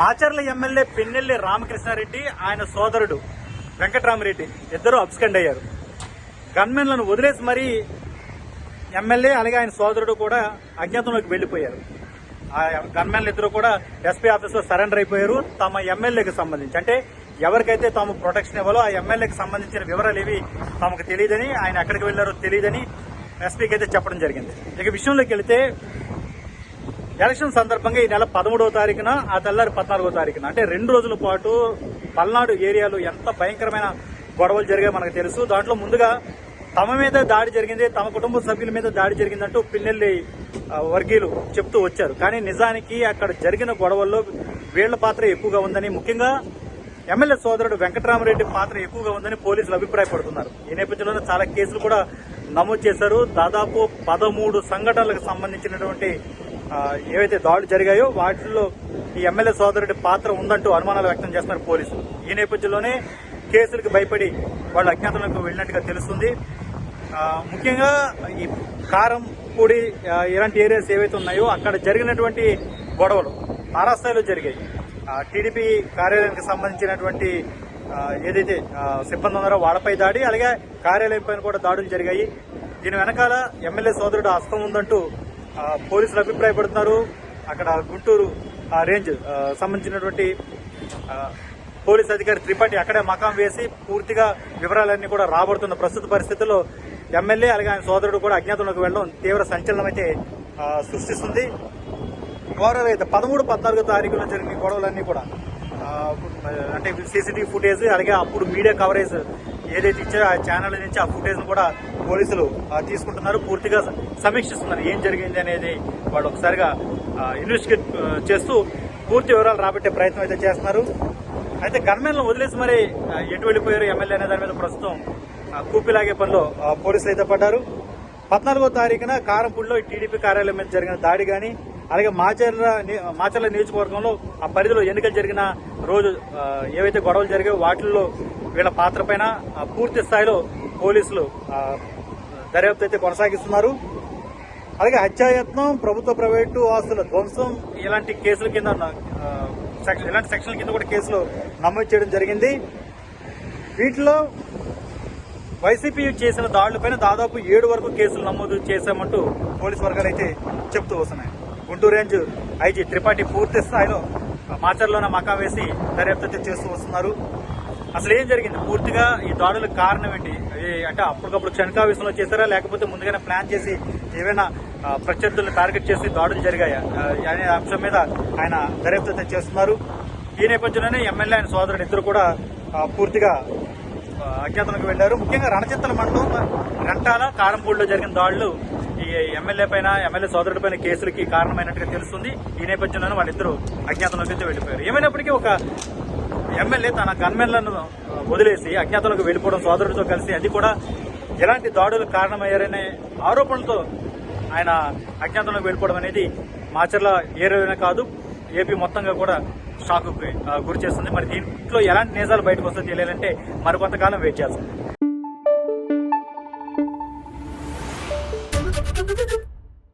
Macherla MLA Pennelli Ramakrishna Reddy ఆయన సోదరుడు వెంకటరామరెడ్డి ఇద్దరు అబ్స్కండ్ అయ్యారు. గన్మెన్లను వదిలేసి మరీ ఎమ్మెల్యే అలాగే ఆయన సోదరుడు కూడా అజ్ఞాతంలోకి వెళ్ళిపోయారు ఆ గన్మెన్లు ఇద్దరు కూడా ఎస్పీ ఆఫీస్లో సరెండర్ అయిపోయారు. తమ ఎమ్మెల్యేకి సంబంధించి అంటే ఎవరికైతే తాము ప్రొటెక్షన్ ఇవ్వాలో ఆ ఎమ్మెల్యేకి సంబంధించిన వివరాలు ఏవి తమకు తెలియదని ఆయన ఎక్కడికి వెళ్ళారో తెలియదని ఎస్పీకి అయితే చెప్పడం జరిగింది. ఇక విషయంలోకి వెళితే ఎలక్షన్ సందర్భంగా ఈ నెల పదమూడవ తారీఖున ఆ తెల్లారి పద్నాలుగో తారీఖున. అంటే రెండు రోజుల పాటు పల్నాడు ఏరియాలో ఎంత భయంకరమైన గొడవలు జరిగాయో మనకు తెలుసు. దాంట్లో ముందుగా తమ మీద దాడి జరిగింది తమ కుటుంబ సభ్యుల మీద దాడి జరిగిందంటూ పిన్నెల్లి వర్గీయులు చెప్తూ వచ్చారు. కానీ నిజానికి అక్కడ జరిగిన గొడవల్లో వీళ్ళ పాత్ర ఎక్కువగా ఉందని ముఖ్యంగా ఎమ్మెల్యే సోదరుడు వెంకటరామరెడ్డి పాత్ర ఎక్కువగా ఉందని పోలీసులు అభిప్రాయపడుతున్నారు. ఈ నేపథ్యంలోనే చాలా కేసులు కూడా నమోదు చేశారు. దాదాపు పదమూడు సంఘటనలకు సంబంధించినటువంటి ఏవైతే దాడులు జరిగాయో వాటిల్లో ఈ ఎమ్మెల్యే సోదరుడి పాత్ర ఉందంటూ అనుమానాలు వ్యక్తం చేస్తున్నారు పోలీసులు. ఈ నేపథ్యంలోనే కేసులకు భయపడి వాళ్ళు అజ్ఞాతంలోకి వెళ్ళినట్టుగా తెలుస్తుంది. ముఖ్యంగా ఈ కారం పొడి ఇలాంటి ఏరియాస్ ఏవైతే ఉన్నాయో అక్కడ జరిగినటువంటి గొడవలు తారాస్థాయిలో జరిగాయి. టీడీపీ కార్యాలయానికి సంబంధించినటువంటి ఏదైతే సిబ్బంది ఉన్నారో వాళ్ళపై దాడి అలాగే కార్యాలయం పైన కూడా దాడులు జరిగాయి. దీని వెనకాల ఎమ్మెల్యే సోదరుడు హస్తం ఉందంటూ పోలీసులు అభిప్రాయపడుతున్నారు. అక్కడ గుంటూరు ఆ, రేంజ్ సంబంధించినటువంటి పోలీస్ అధికారి త్రిపాఠి అక్కడే మకాం వేసి పూర్తిగా వివరాలన్నీ కూడా రాబడుతున్న ప్రస్తుత పరిస్థితుల్లో ఎమ్మెల్యే అలాగే ఆయన సోదరుడు కూడా అజ్ఞాతంలోకి వెళ్ళడం తీవ్ర సంచలనం అయితే సృష్టిస్తుంది. ఓవరాల్ అయితే పదమూడు పద్నాలుగో తారీఖున జరిగిన గొడవలన్నీ కూడా అంటే సీసీటీవీ ఫుటేజ్ అలాగే అప్పుడు మీడియా కవరేజ్ ఏదైతే ఇచ్చారో ఆ ఛానల్ నుంచి ఆ ఫుటేజ్ కూడా పోలీసులు తీసుకుంటున్నారు. పూర్తిగా సమీక్షిస్తున్నారు. ఏం జరిగింది అనేది వాళ్ళు ఒకసారిగా ఇన్వెస్టిగేట్ చేస్తూ పూర్తి వివరాలు రాబట్టే ప్రయత్నం అయితే చేస్తున్నారు. అయితే గన్మెన్లు వదిలేసి మరి ఎటు వెళ్ళిపోయారు ఎమ్మెల్యే అనే దాని మీద ప్రస్తుతం కూపిలాగే పనిలో పోలీసులు అయితే పడ్డారు. పద్నాలుగో తారీఖున కారంపూడిలో టీడీపీ కార్యాలయం మీద జరిగిన దాడి కానీ అలాగే మాచర్ల మాచర్ల నియోజకవర్గంలో ఆ పరిధిలో ఎన్నికలు జరిగిన రోజు ఏవైతే గొడవలు జరిగాయో వాటిల్లో వీళ్ళ పాత్ర పైన పూర్తి స్థాయిలో పోలీసులు దర్యాప్తు అయితే కొనసాగిస్తున్నారు. అలాగే హత్యాయత్నం ప్రభుత్వ ప్రైవేటు ఆస్తుల ధ్వంసం ఇలాంటి కేసుల కింద సెక్షన్- ఇలాంటి సెక్షన్ల కింద కూడా కేసులు నమోదు చేయడం జరిగింది. వీటిలో వైసీపీ చేసిన దాడులపైన దాదాపు ఏడు వరకు కేసులు నమోదు చేశామంటూ పోలీసు వర్గాలు అయితే చెప్తూ వస్తున్నాయి. గుంటూరు రేంజ్ ఐజీ త్రిపాఠి పూర్తి స్థాయిలో మాచర్లోనే మకా వేసి దర్యాప్తు అయితే చేస్తూ వస్తున్నారు. అసలు ఏం జరిగింది? పూర్తిగా ఈ దాడులకు కారణం ఏంటి? అంటే అప్పటికప్పుడు క్షణికావేశంలో చేశారా? లేకపోతే ముందుగానే ప్లాన్ చేసి ఏవైనా ప్రత్యర్థులను టార్గెట్ చేసి దాడులు జరిగాయా? అనే అంశం మీద ఆయన దర్యాప్తు చేస్తున్నారు. ఈ నేపథ్యంలోనే ఎమ్మెల్యే ఆయన సోదరుడు ఇద్దరు కూడా పూర్తిగా అజ్ఞాతంలోకి వెళ్ళారు ముఖ్యంగా రణచిత్తల మండలం రెంటాల కారంపూడిలో జరిగిన దాడులు ఈ ఎమ్మెల్యే పైన ఎమ్మెల్యే సోదరుడి పైన కేసులకి కారణమైనట్టుగా తెలుస్తుంది. ఈ నేపథ్యంలోనే వాళ్ళిద్దరూ అజ్ఞాతంలోకి అయితే వెళ్ళిపోయారు. ఏమైనప్పటికీ ఒక ఎమ్మెల్యే తన గన్మెన్లను వదిలేసి అజ్ఞాతంలోకి వెళ్ళిపోవడం సోదరుడితో కలిసి అది కూడా ఎలాంటి దాడులకు కారణమయ్యారనే ఆరోపణలతో ఆయన అజ్ఞాతంలోకి వెళ్ళిపోవడం అనేది మాచర్ల ఏరియాలోనే కాదు ఏపీ మొత్తంగా కూడా షాక్ గురి చేస్తుంది. మరి దీంట్లో ఎలాంటి నిజాలు బయటకు వస్తుందో తెలియాలంటే మరికొంతకాలం వెయిట్ చేస్తుంది